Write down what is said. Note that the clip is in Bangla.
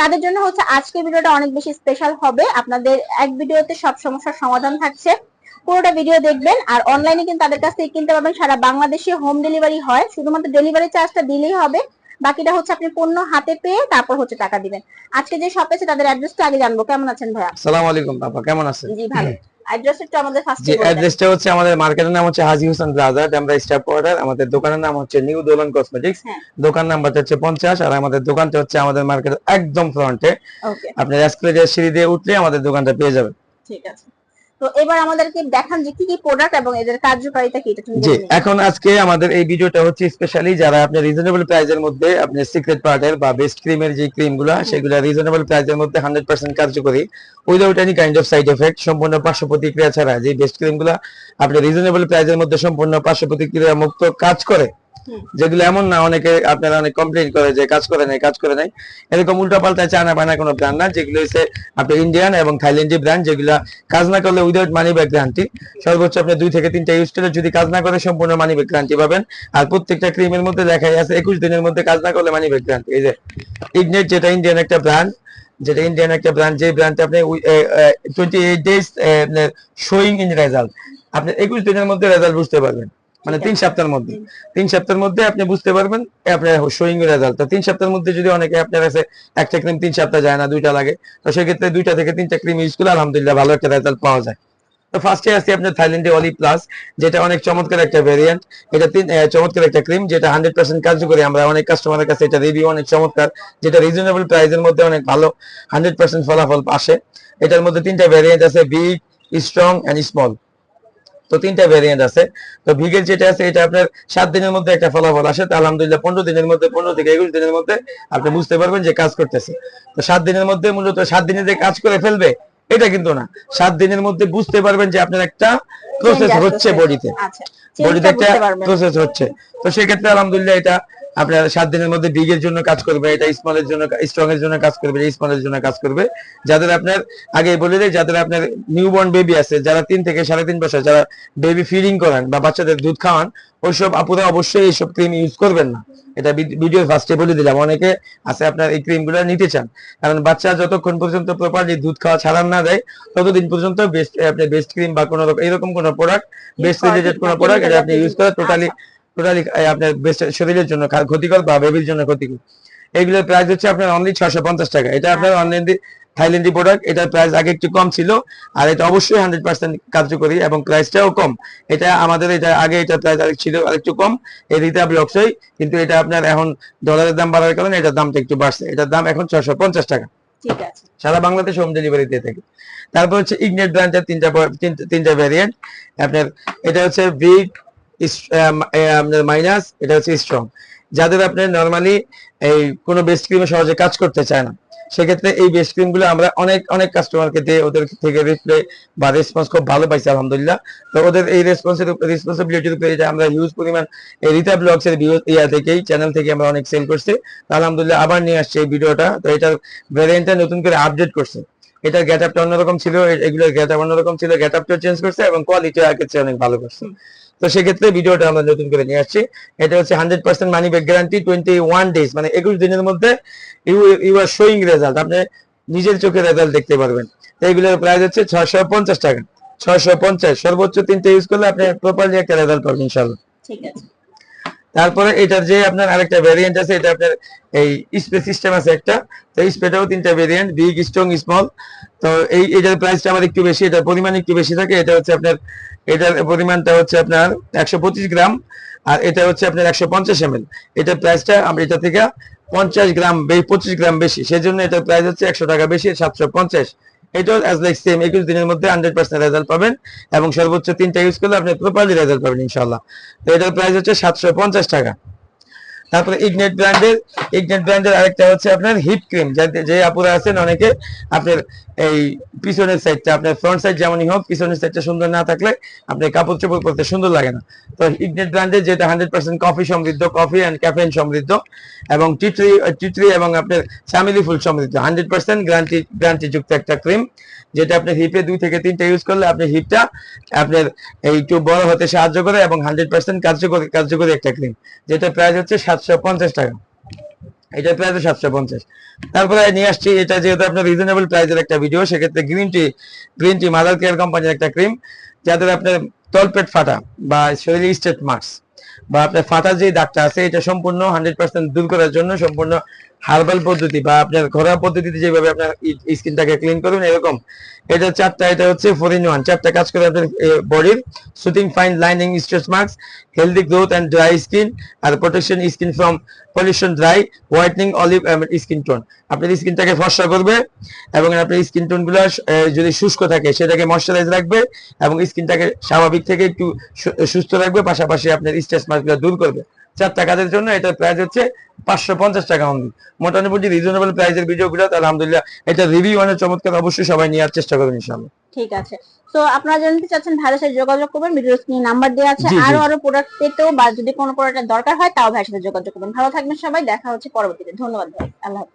তাদের জন্য হচ্ছে আজকের ভিডিওটা অনেক বেশি স্পেশাল হবে। আপনাদের এক ভিডিওতে সব সমস্যার সমাধান থাকছে। পুরোটা ভিডিও দেখবেন, আর অনলাইনে কিন্তু তাদের কাছ থেকে কিনতে পারবেন। সারা বাংলাদেশে হোম ডেলিভারি হয়। শুধুমাত্র ডেলিভারি চার্জটা দিলেই হবে। বাকিটা হচ্ছে আপনি পণ্য হাতে পেয়ে তারপর হচ্ছে টাকা দিবেন। আজকে যে শপ আছে তাদের অ্যাড্রেসটা আগে জানব। কেমন আছেন ভাইয়া? আসসালামু আলাইকুম পাপা কেমন আছেন? জি ভালো। অ্যাড্রেসটা আমাদের জি ফার্স্টে বলে দেন। অ্যাড্রেসটা হচ্ছে আমাদের মার্কেটের নাম হচ্ছে হাজি হোসেন প্লাজা আমরা স্টাফ কোয়ার্টার আমাদের দোকানের নাম হচ্ছে নিউ দোলন কসমেটিক্স হ্যাঁ। দোকান নাম্বারটা হচ্ছে পঞ্চাশ আর আমাদের দোকানটা হচ্ছে আমাদের মার্কেটের একদম ফ্রন্টে ওকে আপনি এসকেলেটার সিঁড়ি দিয়ে উঠলে আমাদের দোকানটা পেয়ে যাবেন। ঠিক আছে। তো এবার আমাদেরকে দেখান যে কি কি প্রোডাক্ট এবং এদের কার্যকারিতা কি এটা তুমি জি এখন আজকে আমাদের এই ভিডিওটা হচ্ছে স্পেশালি যারা আপনি রিজনেবল প্রাইজের মধ্যে আপনি সিক্রেট পার্টের বা বেস্ট ক্রিমের যে ক্রিমগুলা সেগুলো রিজনেবল প্রাইজের মধ্যে হান্ড্রেড পার্সেন্ট কার্যকরী without any kind of side effect সম্পূর্ণ পার্শ্ব প্রতিক্রিয়া ছাড়া যে বেস্ট ক্রিমগুলা আপনি রিজনেবল প্রাইজের মধ্যে সম্পূর্ণ পার্শ্ব প্রতিক্রিয়া মুক্ত কাজ করে। যেগুলো এমন না, অনেকে আপনারা অনেক কমপ্লেন করে যে কাজ করে নাই, কাজ করে নাই। এরকম উল্টা পাল্টা চায়না বায়না কোনো ব্র্যান্ড না, যেগুলো হচ্ছে আপনি ইন্ডিয়ান এবং থাইল্যান্ডি ব্র্যান্ড যেগুলো কাজ না করলে উইদাউট মানি ব্যাক গ্যারান্টি সর্বোচ্চ আপনি দুই থেকে তিনটা ইউজ করে যদি কাজ না করে, সম্পূর্ণ মানি ব্যাক গ্যারান্টি পাবেন। আর প্রত্যেকটা ক্রিমের মধ্যে দেখাই আছে, একুশ দিনের মধ্যে কাজ না করলে মানি ব্যাক গ্যারান্টি এই যে ইগনেট যেটা ইন্ডিয়ান একটা ব্র্যান্ড যেটা ইন্ডিয়ান একটা ব্র্যান্ড যে ব্র্যান্ডটা আপনি twenty eight days showing in result আপনি একুশ দিনের মধ্যে রেজাল্ট বুঝতে পারবেন। মানে তিন সপ্তাহের মধ্যে। তিন সপ্তাহের মধ্যে আপনি বুঝতে পারবেন আপনার শোয়িং রেজাল্ট তো তিন সপ্তাহের মধ্যে যদি অনেকে আপনার কাছে একটা ক্রিম তিন সপ্তাহ যায় না দুইটা লাগে তো সেক্ষেত্রে দুইটা থেকে তিনটা ক্রিম ইউজ করলে আলহামদুলিল্লাহ ভালো একটা রেজাল্ট পাওয়া যায়। তো ফার্স্টে আসছি আপনার থাইল্যান্ডে অলি প্লাস যেটা অনেক চমৎকার একটা ভেরিয়েন্ট এটা তিন চমৎকার একটা ক্রিম যেটা হান্ড্রেড পার্সেন্ট কার্যকরী। আমরা অনেক কাস্টমারের কাছে এটা রিভিউ অনেক চমৎকার যেটা রিজনেবল প্রাইসের মধ্যে অনেক ভালো হান্ড্রেড পার্সেন্ট ফলাফল আসে। এটার মধ্যে তিনটা ভেরিয়েন্ট আছে বিগ স্ট্রং এন্ড স্মল তো তিনটা ভ্যারিয়েন্ট আছে। তো ভিগের যেটা আছে এটা আপনার সাত দিনের মধ্যে একটা ফলাফল আসে। তো আলহামদুলিল্লাহ পনেরো দিনের মধ্যে পনেরো থেকে একুশ দিনের মধ্যে আপনি বুঝতে পারবেন যে কাজ করতেছে। তো সাত দিনের মধ্যে মূলত সাত দিনে যে কাজ করে ফেলবে এটা কিন্তু না। সাত দিনের মধ্যে বুঝতে পারবেন যে আপনার একটা প্রসেস হচ্ছে বডিতে আচ্ছা বডিতে একটা প্রসেস হচ্ছে। তো সেক্ষেত্রে আলহামদুলিল্লাহ এটা আপনার সাত দিনের মধ্যে বিগের জন্য কাজ করবে এটা স্মলের জন্য স্ট্রং এর জন্য কাজ করবে স্মলের জন্য কাজ করবে যাদের আপনার আগে বলে দেয় যাদের আপনার নিউবর্ন বেবি আছে যারা তিন থেকে সাড়ে তিন বছর যারা বেবি ফিডিং করান বা বাচ্চাদের দুধ খাওয়ান ওইসব আপুরা অবশ্যই এইসব ক্রিম ইউজ করবেন না এটা ভিডিও ফার্স্টে বলে দিলাম অনেকে আছে আপনার এই ক্রিমগুলো নিতে চান কারণ বাচ্চা যতক্ষণ পর্যন্ত প্রপারলি দুধ খাওয়া ছাড়ান না দেয় ততদিন পর্যন্ত বেস্ট আপনি বেস্ট ক্রিম বা কোনো রকম এরকম কোনো প্রোডাক্ট বেস্ট রিলেটেড কোনো প্রোডাক্ট এটা আপনি ইউজ করে টোটালি আচ্ছা। টোটালি আপনার শরীরের জন্য ক্ষতিকর বা বেবির জন্য ক্ষতিকর। এগুলোর প্রাইস হচ্ছে আপনার অনলি ছশো পঞ্চাশ টাকা। এটা আপনার অনলাইন থাইল্যান্ডি প্রোডাক্ট এটার প্রাইস আগে একটু কম ছিল আর এটা অবশ্যই হান্ড্রেড পার্সেন্ট কার্যকরী এবং প্রাইসটাও কম। এটা আমাদের এটা আগে এটা প্রাইস আরেক ছিল আরেকটু কম। এই দিতে আপনি অবশ্যই কিন্তু এটা আপনার এখন ডলারের দাম বাড়ার কারণে এটার দামটা একটু বাড়ছে। এটার দাম এখন ছশো পঞ্চাশ টাকা। সারা বাংলাদেশ হোম ডেলিভারি দিয়ে থাকে। তারপর হচ্ছে ইগনেট ব্র্যান্ডের তিনটা তিনটা ভ্যারিয়েন্ট আপনার এটা হচ্ছে বিগ মাইনাস এটা হচ্ছে স্ট্রং যাদের আপনার নর্মালি এই কোনো বেস্ট ক্রিমে সহজে কাজ করতে চায় না, সেক্ষেত্রে এই বেস্ট ক্রিমগুলো আমরা অনেক অনেক কাস্টমারকে দিয়ে ওদের থেকে রিপ্লাই বা রেসপন্স খুব ভালো পাইছি, আলহামদুলিল্লাহ। তো ওদের এই রেসপন্সের রেসপন্সিবিলিটির উপরে এটা আমরা হিউজ পরিমাণ এই রিতা ব্লগস এর ভিউ ইয়া থেকেই চ্যানেল থেকে আমরা অনেক সেল করছি। আলহামদুলিল্লাহ আবার নিয়ে আসছে এই ভিডিওটা তো এটার ভ্যারিয়েন্টটা নতুন করে আপডেট করছে। এটার গেট আপটা অন্যরকম ছিল, এ- এগুলোর গেট আপ অন্যরকম ছিল গেট আপটা চেঞ্জ করছে এবং কোয়ালিটি আগের চেয়ে অনেক ভালো করছে। তো সেক্ষেত্রে ভিডিওটা আমরা নতুন করে নিয়ে আসছি। এটা হচ্ছে hundred percent money back guarantee twenty one days মানে একুশ দিনের মধ্যে you you are showing result আপনি নিজের চোখে রেজাল্ট দেখতে পারবেন। তো এগুলোর প্রাইস হচ্ছে ছয়শো পঞ্চাশ টাকা। ছয়শো পঞ্চাশ, সর্বোচ্চ তিনটে ইউজ করলে আপনি প্রপারলি একটা রেজাল্ট পাবেন ইনশাল্লাহ ঠিক আছে। তারপরে এটার যে আপনার আরেকটা ভ্যারিয়েন্ট আছে, এটা আপনার এই স্প্রে সিস্টেম আছে একটা। তো এই স্প্রেটাও তিনটা ভ্যারিয়েন্ট বিগ স্ট্রং স্মল তো এই, এটার প্রাইসটা আমার একটু বেশি, এটার পরিমাণ একটু বেশি থাকে। এটা হচ্ছে আপনার, এটার পরিমাণটা হচ্ছে আপনার একশো পঁচিশ গ্রাম, আর এটা হচ্ছে আপনার একশো পঞ্চাশ এম এটার প্রাইসটা আমরা, এটা থেকে পঞ্চাশ গ্রাম পঁচিশ গ্রাম বেশি। সেজন্য এটার প্রাইস হচ্ছে একশো টাকা বেশি, সাতশো পঞ্চাশ। সেম একুশ দিনের মধ্যে রেজাল্ট পাবেন এবং সর্বোচ্চ তিনটা ইউজ করলে আপনি প্রপারলি রেজাল্ট পাবেন ইনশাল্লাহ তো এটার প্রাইস হচ্ছে সাতশো পঞ্চাশ টাকা। তারপরে ইগনেট ব্র্যান্ডের ইগনেট ব্র্যান্ডের আরেকটা হচ্ছে আপনার হিপ ক্রিম যে আপুরা আছেন অনেকে, আপনার এই পিছনের সাইডটা আপনার ফ্রন্ট সাইড যেমনই হোক, পিছনের সাইডটা সুন্দর না থাকলে আপনি কাপড় চোপড় পরতে সুন্দর লাগে না। তো ইগনেট ব্র্যান্ডের যেটা হান্ড্রেড পার্সেন্ট কফি সমৃদ্ধ কফি অ্যান্ড ক্যাফেইন সমৃদ্ধ, এবং টিটরি টিটরি এবং আপনার চামেলি ফুল সমৃদ্ধ হান্ড্রেড পার্সেন্ট গ্যারান্টি গ্যারান্টি যুক্ত একটা ক্রিম যেটা আপনার হিপে দুই থেকে তিনটা ইউজ করলে আপনার হিপটা আপনার একটু বড় হতে সাহায্য করে এবং হান্ড্রেড পার্সেন্ট কার্যকরী কার্যকরী একটা ক্রিম যেটা প্রাইস হচ্ছে সাতশো পঞ্চাশ টাকা। এটা প্রাইস সাতশো পঞ্চাশ। তারপরে নিয়ে আসছি, এটা যেহেতু আপনার রিজনেবল প্রাইসের একটা ভিডিও সেক্ষেত্রে green tea green tea mother care কোম্পানির একটা ক্রিম যাদের আপনার তলপেট ফাটা বা শরীরে স্টেট মার্কস বা আপনার ফাটা যে দাগটা আছে, এটা সম্পূর্ণ হান্ড্রেড পার্সেন্ট দূর করার জন্য সম্পূর্ণ হার্বাল পদ্ধতি বা আপনার ঘরোয়া পদ্ধতিতে যেভাবে আপনার স্কিনটাকে ক্লিন করবেন, এরকম। এটা চারটা, এটা হচ্ছে ফোর ইন ওয়ান চারটা কাজ করে আপনার বডির soothing fine lining stretch marks healthy growth and dry skin R protection skin from pollution dry whitening olive skin tone আপনার স্কিনটাকে ফর্সা করবে এবং আপনার স্কিন টোনগুলো যদি শুষ্ক থাকে, সেটাকে ময়শ্চারাইজ রাখবে এবং স্কিনটাকে স্বাভাবিক থেকে একটু সুস্থ রাখবে, পাশাপাশি আপনার স্ট্রেস মার্কগুলো দূর করবে। চারটা কাজের জন্য এটার প্রাইস হচ্ছে পাঁচশো পঞ্চাশ টাকা অনলি মোটামুটি রিজনেবল প্রাইসের ভিডিও গুলো আলহামদুলিল্লাহ এটা রিভিউ অনেক চমৎকার অবশ্যই সবাই নেওয়ার চেষ্টা করবেন ইনশাআল্লাহ। ঠিক আছে। তো আপনারা জানতে চাচ্ছেন ভাইয়ের সাথে যোগাযোগ করবেন ভিডিও স্ক্রিনে নাম্বার দেওয়া আছে। আরও আরও প্রোডাক্ট পেতেও বা যদি কোনো প্রোডাক্টের দরকার হয় তাও ভাইয়ের সাথে যোগাযোগ করবেন। ভালো থাকবেন সবাই দেখা হচ্ছে পরবর্তীতে। ধন্যবাদ ভাই আল্লাহ হাফেজ।